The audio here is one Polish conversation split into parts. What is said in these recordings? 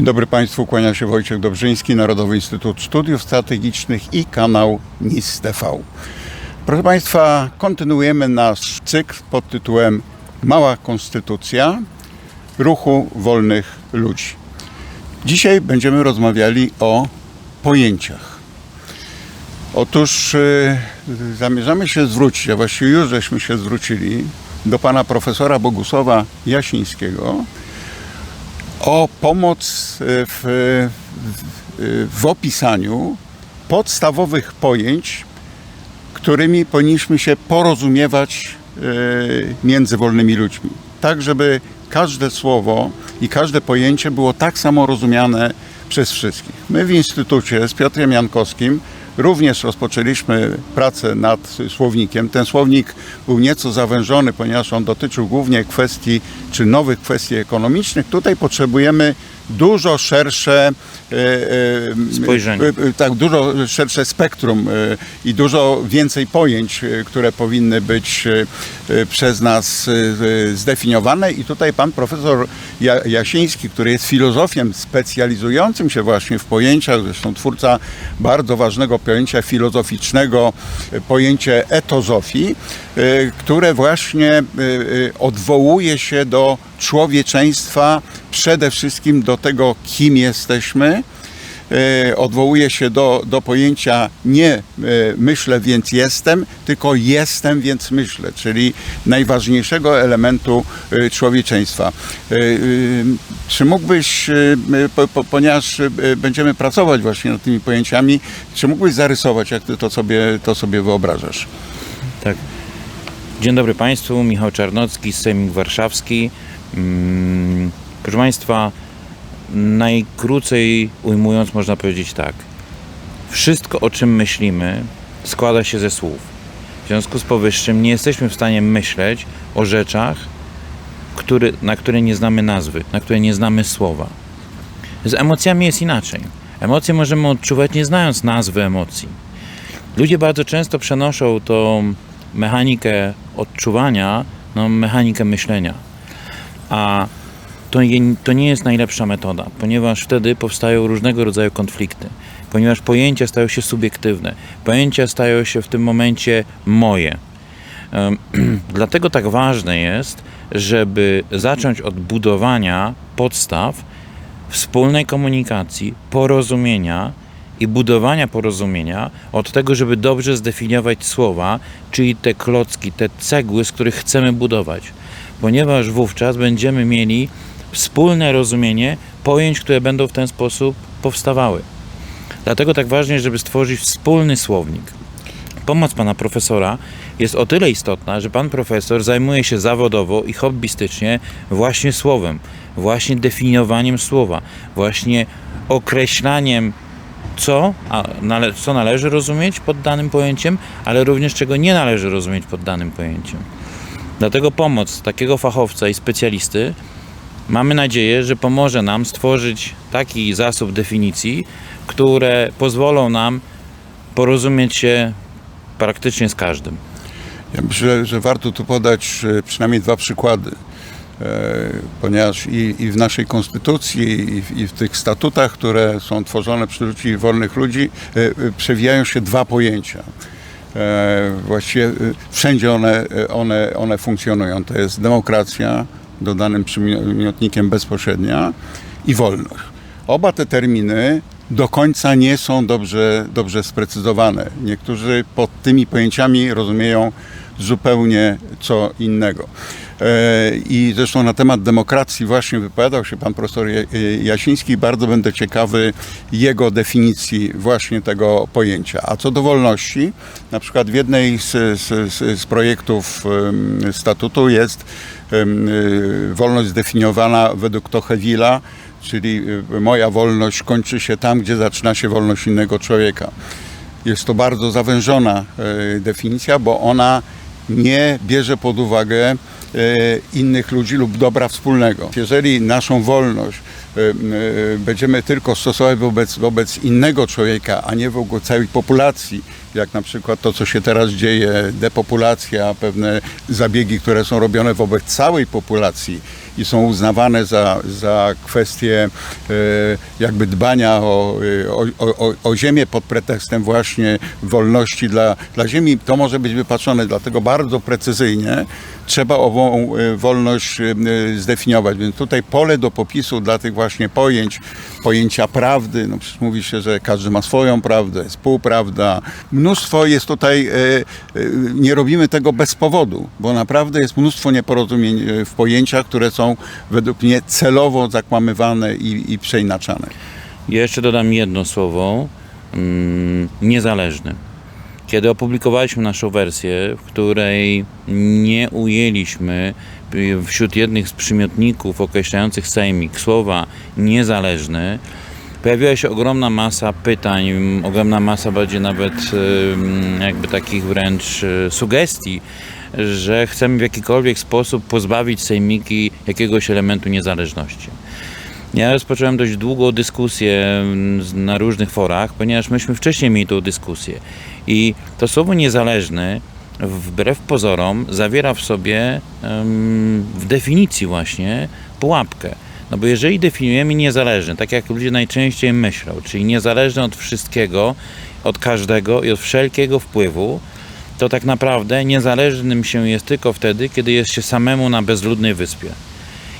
Dzień dobry Państwu, kłania się Wojciech Dobrzyński, Narodowy Instytut Studiów Strategicznych i kanał NIS TV. Proszę Państwa, kontynuujemy nasz cykl pod tytułem Mała Konstytucja Ruchu Wolnych Ludzi. Dzisiaj będziemy rozmawiali o pojęciach. Otóż y, zamierzamy się zwrócić, a właściwie już żeśmy się zwrócili do pana profesora Bogusława Jasińskiego, o pomoc y, w, w, w opisaniu podstawowych pojęć, którymi powinniśmy się porozumiewać y, między wolnymi ludźmi. Tak, żeby każde słowo i każde pojęcie było tak samo rozumiane przez wszystkich. My w Instytucie z Piotrem Jankowskim również rozpoczęliśmy pracę nad słownikiem. Ten słownik był nieco zawężony, ponieważ on dotyczył głównie kwestii czy nowych kwestii ekonomicznych. Tutaj potrzebujemy dużo szersze e, e, Spojrzenie. e, tak, dużo szersze spektrum i dużo więcej pojęć, które powinny być przez nas zdefiniowane. I tutaj pan profesor Ja- Jasiński, który jest filozofiem specjalizującym się właśnie w pojęciach, zresztą twórca bardzo ważnego pojęcia filozoficznego, pojęcie etozofii, które właśnie odwołuje się do człowieczeństwa, przede wszystkim do tego, kim jesteśmy, e, odwołuje się do, do pojęcia nie e, myślę, więc jestem, tylko jestem, więc myślę, czyli najważniejszego elementu e, człowieczeństwa. Czy mógłbyś, po, po, ponieważ będziemy pracować właśnie nad tymi pojęciami, czy mógłbyś zarysować, jak ty to sobie, to sobie wyobrażasz? Tak. Dzień dobry Państwu, Michał Czarnocki, Sejmik Warszawski. Mm, Proszę Państwa, najkrócej ujmując można powiedzieć tak. Wszystko o czym myślimy składa się ze słów. W związku z powyższym nie jesteśmy w stanie myśleć o rzeczach, który, na które nie znamy nazwy, na które nie znamy słowa. Z emocjami jest inaczej. Emocje możemy odczuwać nie znając nazwy emocji. Ludzie bardzo często przenoszą tą mechanikę odczuwania na mechanikę myślenia. A to, je, to nie jest najlepsza metoda, ponieważ wtedy powstają różnego rodzaju konflikty. Ponieważ pojęcia stają się subiektywne. Pojęcia stają się w tym momencie moje. Dlatego tak ważne jest, żeby zacząć od budowania podstaw wspólnej komunikacji, porozumienia i budowania porozumienia od tego, żeby dobrze zdefiniować słowa, czyli te klocki, te cegły, z których chcemy budować. Ponieważ wówczas będziemy mieli wspólne rozumienie pojęć, które będą w ten sposób powstawały. Dlatego tak ważne jest, żeby stworzyć wspólny słownik. Pomoc pana profesora jest o tyle istotna, że pan profesor zajmuje się zawodowo i hobbystycznie właśnie słowem, właśnie definiowaniem słowa, właśnie określaniem, co, nale, co należy rozumieć pod danym pojęciem, ale również czego nie należy rozumieć pod danym pojęciem. Dlatego pomoc takiego fachowca i specjalisty mamy nadzieję, że pomoże nam stworzyć taki zasób definicji, które pozwolą nam porozumieć się praktycznie z każdym. Ja myślę, że warto tu podać e, przynajmniej dwa przykłady, e, ponieważ i, i w naszej konstytucji, i w, i w tych statutach, które są tworzone przy ludzi wolnych ludzi, e, przewijają się dwa pojęcia. E, Właściwie e, wszędzie one, e, one, one funkcjonują. To jest demokracja, dodanym przymiotnikiem bezpośrednia i wolność. Oba te terminy do końca nie są dobrze, dobrze sprecyzowane. Niektórzy pod tymi pojęciami rozumieją zupełnie co innego. E, I zresztą na temat demokracji właśnie wypowiadał się pan profesor Ja- Jasiński. Bardzo będę ciekawy jego definicji właśnie tego pojęcia. A co do wolności, na przykład w jednej z, z, z, projektów statutu jest y, wolność zdefiniowana według Tocqueville'a, czyli moja wolność kończy się tam, gdzie zaczyna się wolność innego człowieka. Jest to bardzo zawężona e, definicja, bo ona nie bierze pod uwagę e, innych ludzi lub dobra wspólnego. Jeżeli naszą wolność e, e, będziemy tylko stosować wobec, wobec innego człowieka, a nie wobec całej populacji, jak na przykład to, co się teraz dzieje, depopulacja, pewne zabiegi, które są robione wobec całej populacji i są uznawane za, za kwestie e, jakby dbania o, e, o, o, o ziemię pod pretekstem właśnie wolności dla, dla ziemi, to może być wypaczone, dlatego bardzo precyzyjnie trzeba ową e, wolność e, zdefiniować. Więc tutaj pole do popisu dla tych właśnie pojęć, pojęcia prawdy, no przecież mówi się, że każdy ma swoją prawdę, jest półprawda. Mnóstwo jest tutaj, e, e, nie robimy tego bez powodu, bo naprawdę jest mnóstwo nieporozumień e, w pojęciach, które są według mnie celowo zakłamywane i, i przeinaczane. Ja jeszcze dodam jedno słowo. Mm, niezależny. Kiedy opublikowaliśmy naszą wersję, w której nie ujęliśmy wśród jednych z przymiotników określających sejmik słowa niezależny, pojawiła się ogromna masa pytań, ogromna masa bardziej nawet jakby takich wręcz y, sugestii, że chcemy w jakikolwiek sposób pozbawić sejmiki jakiegoś elementu niezależności. Ja rozpocząłem dość długą dyskusję na różnych forach, ponieważ myśmy wcześniej mieli tą dyskusję. I to słowo niezależny, wbrew pozorom, zawiera w sobie w definicji właśnie pułapkę. No bo jeżeli definiujemy niezależny, tak jak ludzie najczęściej myślą, czyli niezależny od wszystkiego, od każdego i od wszelkiego wpływu, to tak naprawdę niezależnym się jest tylko wtedy, kiedy jest się samemu na bezludnej wyspie.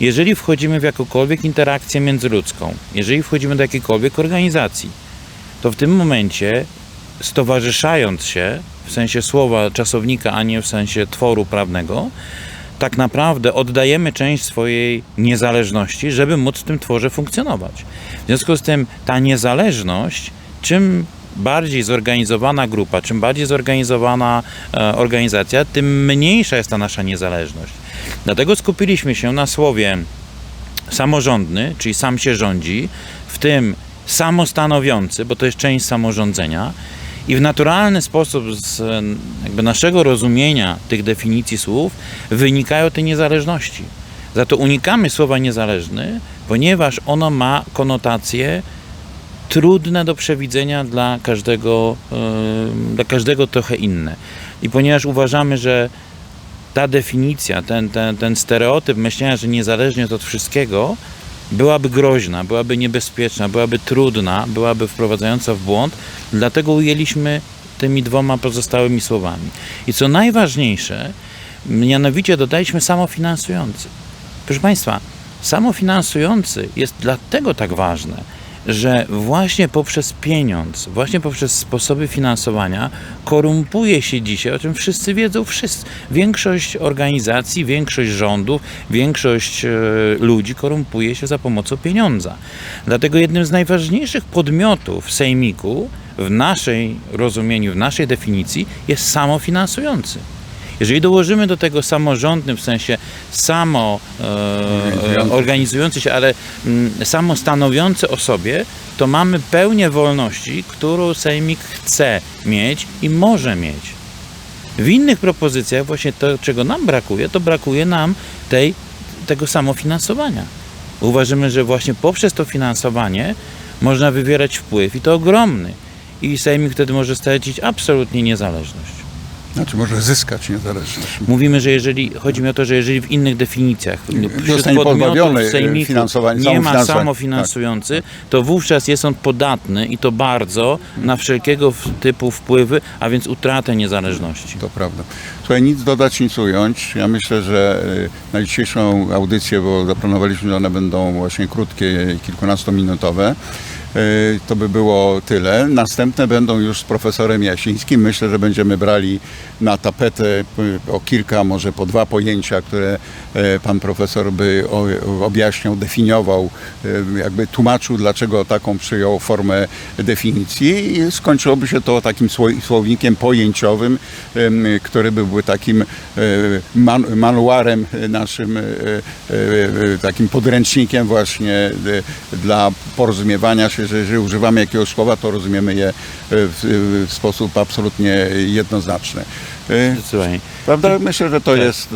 Jeżeli wchodzimy w jakąkolwiek interakcję międzyludzką, jeżeli wchodzimy do jakiejkolwiek organizacji, to w tym momencie stowarzyszając się, w sensie słowa czasownika, a nie w sensie tworu prawnego, tak naprawdę oddajemy część swojej niezależności, żeby móc w tym tworze funkcjonować. W związku z tym ta niezależność, czym bardziej zorganizowana grupa, czym bardziej zorganizowana e, organizacja, tym mniejsza jest ta nasza niezależność. Dlatego skupiliśmy się na słowie samorządny, czyli sam się rządzi, w tym samostanowiący, bo to jest część samorządzenia i w naturalny sposób z jakby naszego rozumienia tych definicji słów wynikają te niezależności. Za to unikamy słowa niezależny, ponieważ ono ma konotacje trudne do przewidzenia dla każdego, dla każdego trochę inne. I ponieważ uważamy, że ta definicja, ten, ten, ten stereotyp myślenia, że niezależnie od wszystkiego, byłaby groźna, byłaby niebezpieczna, byłaby trudna, byłaby wprowadzająca w błąd, dlatego ujęliśmy tymi dwoma pozostałymi słowami. I co najważniejsze, mianowicie dodaliśmy samofinansujący. Proszę Państwa, samofinansujący jest dlatego tak ważne, że właśnie poprzez pieniądz, właśnie poprzez sposoby finansowania korumpuje się dzisiaj, o czym wszyscy wiedzą, wszyscy. Większość organizacji, większość rządów, większość e, ludzi korumpuje się za pomocą pieniądza. Dlatego jednym z najważniejszych podmiotów sejmiku w naszej rozumieniu, w naszej definicji jest samofinansujący. Jeżeli dołożymy do tego samorządny, w sensie samo e, Organizujący. e, organizujący się, ale mm, samo stanowiący o sobie, to mamy pełnię wolności, którą Sejmik chce mieć i może mieć. W innych propozycjach właśnie to, czego nam brakuje, to brakuje nam tej, tego samofinansowania. Uważamy, że właśnie poprzez to finansowanie można wywierać wpływ i to ogromny. I Sejmik wtedy może stracić absolutnie niezależność. Znaczy może zyskać niezależność. Mówimy, że jeżeli, chodzi mi o to, że jeżeli w innych definicjach wśród Zostanie pozbawiony, e, sejmiku nie ma samofinansowania. samofinansujący, to wówczas jest on podatny i to bardzo na wszelkiego typu wpływy, a więc utratę niezależności. To prawda. Słuchaj, nic dodać, nic ująć. Ja myślę, że y, na dzisiejszą audycję, bo zaplanowaliśmy, że one będą właśnie krótkie, kilkunastominutowe, y, to by było tyle. Następne będą już z profesorem Jasińskim. Myślę, że będziemy brali na tapetę y, o kilka, może po dwa pojęcia, które y, pan profesor by objaśniał, definiował, y, jakby tłumaczył, dlaczego taką przyjął formę definicji i skończyłoby się to takim sło- słownikiem pojęciowym, który byłby takim man, manuarem naszym, takim podręcznikiem właśnie dla porozumiewania się, że jeżeli używamy jakiegoś słowa, to rozumiemy je e, w, w sposób absolutnie jednoznaczny. E, Słuchaj, Prawda? Myślę, że to Tak. jest...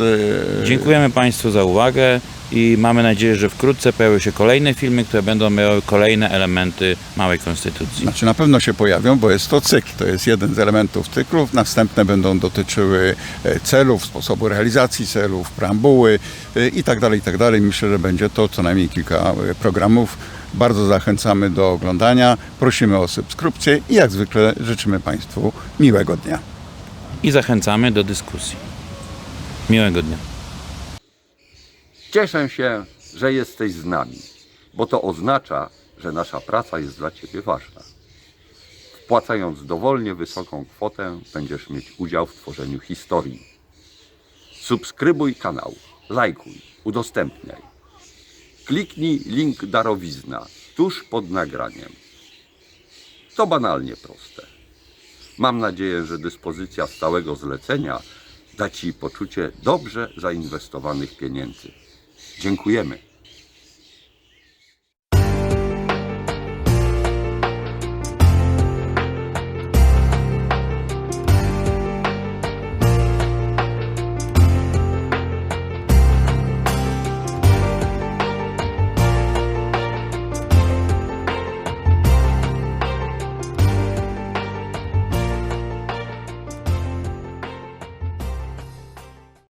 e, dziękujemy Państwu za uwagę. i mamy nadzieję, że wkrótce pojawią się kolejne filmy, które będą miały kolejne elementy małej konstytucji. Znaczy na pewno się pojawią, bo jest to cykl. To jest jeden z elementów cyklu. Następne będą dotyczyły e, celów, sposobu realizacji celów, preambuły e, i tak dalej, i tak dalej. Myślę, że będzie to co najmniej kilka e, programów. Bardzo zachęcamy do oglądania. Prosimy o subskrypcję i jak zwykle życzymy Państwu miłego dnia. I zachęcamy do dyskusji. Miłego dnia. Cieszę się, że jesteś z nami, bo to oznacza, że nasza praca jest dla Ciebie ważna. Wpłacając dowolnie wysoką kwotę, będziesz mieć udział w tworzeniu historii. Subskrybuj kanał, lajkuj, udostępniaj. Kliknij link darowizna tuż pod nagraniem. To banalnie proste. Mam nadzieję, że dyspozycja stałego zlecenia da Ci poczucie dobrze zainwestowanych pieniędzy. Dziękujemy.